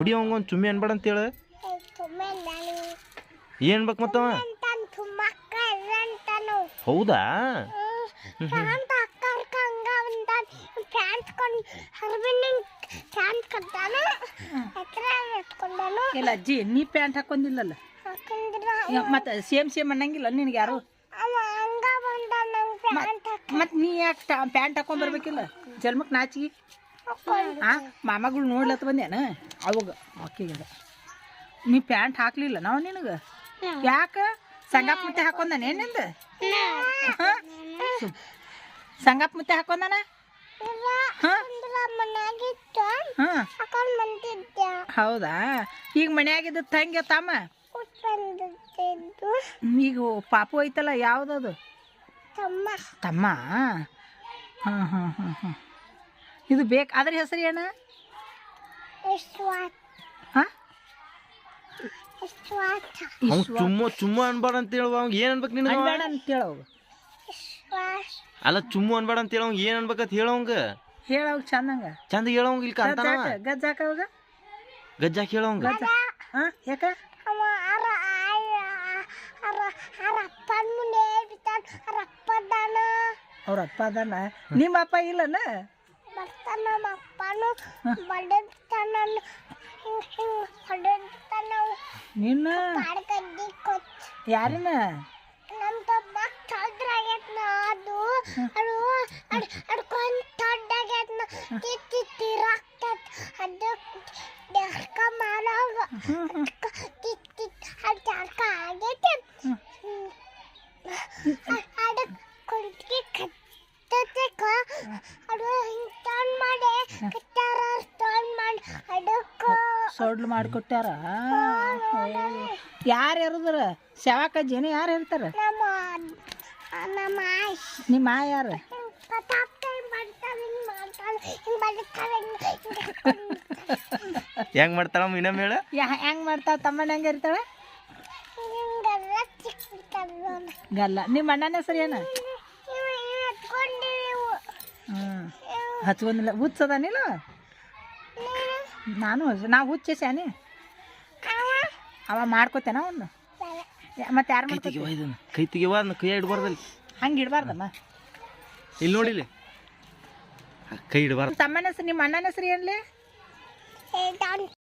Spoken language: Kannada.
ಹುಡಿ ಅವಂಗೊಂದು ಚುಮ್ಮಿ ಅನ್ಬೇಡ ಅಂತೇಳ? ಏನ್ ಬೇಕು ಮತ್ತವ? ಹೌದಾ? ಇಲ್ಲ ಅಜ್ಜಿ ನೀ ಪ್ಯಾಂಟ್ ಹಾಕೊಂಡಿಲ್ಲಲ್ಲ? ಮತ್ತೆ ಸೇಮ್ ಸೇಮ್ ಅನ್ನಂಗಿಲ್ಲ ನಿನಗೆ ಯಾರು? ಮತ್ತೆ ನೀ ಯಾಕೆ ಪ್ಯಾಂಟ್ ಹಾಕೊಂಡ್ ಬರ್ಬೇಕಿಲ್ಲ? ಜನ್ಮಕ್ಕೆ ನಾಚಿಗೆ. ಆ ಮಾಮಗಳು ನೋಡ್ಲತ್ತ ಬಂದೇನ? ಅವಾಗ ಅಕ್ಕಿಗೆ ನೀ ಪ್ಯಾಂಟ್ ಹಾಕ್ಲಿಲ್ಲ ನಾವು ನಿನಗೆ? ಯಾಕ? ಸಂಗಾಪ್ ಮುತ್ತೆ ಹಾಕೊಂಡಾನೆ ನಿಂದ? ಸಂಗಾಪ್ ಮುತ್ತೆ ಹಾಕೊಂಡಾನ? ಹೌದಾ? ಈಗ ಮನ್ಯಾಗಿದ್ದ ತಂಗಿ ತಮ್ಮ? ಈಗ ಪಾಪು ಐತಲ್ಲ ಯಾವ್ದದು? ತಮ್ಮ. ತಮ್ಮ? ಹಾಂ ಹಾಂ ಹಾಂ ಹಾಂ. ಇದು ಬೇಕು. ಅದ್ರ ಹೆಸರು ಏನು? ಚುಮ್ಮ ಚುಮ್ಮು ಅನ್ಬೇಡ ಅಂತ ಹೇಳುವ. ಅವ್ನು ಏನ್ ಅನ್ಬೇಕು ನಿನಗೆ ಅನ್ಬೇಡ ಅಂತ ಹೇಳೋಗ ವಾಟ ಅಲ್ಲ ಚುಮ್ಮು ಅನ್ಬೇಡ ಅಂತ ಹೇಳ. ಏನು ಅನ್ಬೇಕಂತ ಹೇಳೋಂಗ ಹೇಳೋಗ ಚಂದಂಗ ಚಂದ ಹೇಳೋಂಗ ಇಲ್ಲಿ ಕಾಂತಾನ ಗಜ್ಜಾಕ ಅವಾಗ? ಗಜ್ಜಾಕ ಹೇಳವಂಗ ಗಜ್ಜ. ಹಾಂ ಯಾಕ? ಅವ್ರ ಅಪ್ಪ ಅದಾನ. ನಿಮ್ಮ ಅಪ್ಪ ಇಲ್ಲನ? ಬರ್ತಾನ ನಮ್ಮ ಅಪ್ಪನು ಬಡತಾನ ಹೊಡೆತಾನ ನಿನ್ನ? ಕಾಡ್ಕಡ್ಡಿ ಕೊಚ್ಚ ಯಾರನ್ನ? ನಮ್ಮ ತಮ್ಮ ತೊಡ್ರಾಗೈತ್ನ ಅದು. ಅದು ಅಡ್ ಅಡ್ಕೊಂಡ್ ತೊಡ್ಡಾಗೈತ್ನ ತಿತ್ತಿ ತಿರಾಕ್ತತ್ ಅದು ಜರ್ಕ ಮಾಡೋಗ ತಿತ್ತಿ ಅದು ಜರ್ಕ ಆಗೈತೆ ಅದು ಕುಂತ್ಗಿ ಕತ್ತತೆ ಅದು ಹಿಂಗ್ ಸೊಡ್ಲು ಮಾಡಿಕೊಟ್ಟಾರ? ಯಾರು ಇರದ್ರ ಸೆವಾಕಜ್ಜಿನ ಯಾರು ಇರ್ತಾರ? ನಮ್ಮ ನಮ್ಮ ಆಯ್ಸ್ ನಿಮ್ಮ ಆ ಯಾರು? ಹಿಂಗ್ ಮಾಡ್ತಾಳೆ ಇನ್ನೊಮ್ಮೆ ಹೇಳ? ಯಾ ಹೆಂಗ್ ಮಾಡ್ತಾವ ತಮ್ಮಣ್ಣ ಹೆಂಗ ಇರ್ತಾಳ? ಗಲ್ಲ. ನಿಮ್ಮ ಅಣ್ಣನ ಹೆಸರು ಏನು? ಹಚ್ಕೊಂಡಿಲ್ಲ ಹುಚ್ಚದಾನಿಲ್ಲ? ನಾನು ಹಚ್ಚ- ನಾ ಹುಚ್ಚ ಶಾನೆ. ಅವ ಮಾಡ್ಕೋತೇನ ಅವನು. ಮತ್ತೆ ಯಾರು ಮಾಡ್ತೀವಿ ಇದನ್ನು. ಕೈ ತೆಗಿವ ಕೈ ಇಡ್ಬಾರ್ದಲ್ಲಿ. ಹಂಗೆ ಇಡಬಾರ್ದಮ್ಮ? ಇಲ್ಲಿ ನೋಡಿಲಿ ಕೈ ಇಡಬಾರ್ದು. ತಮ್ಮನ ಹೆಸರು ನಿಮ್ಮ ಅಣ್ಣನ ಹೆಸರು ಏನ್ಲಿ?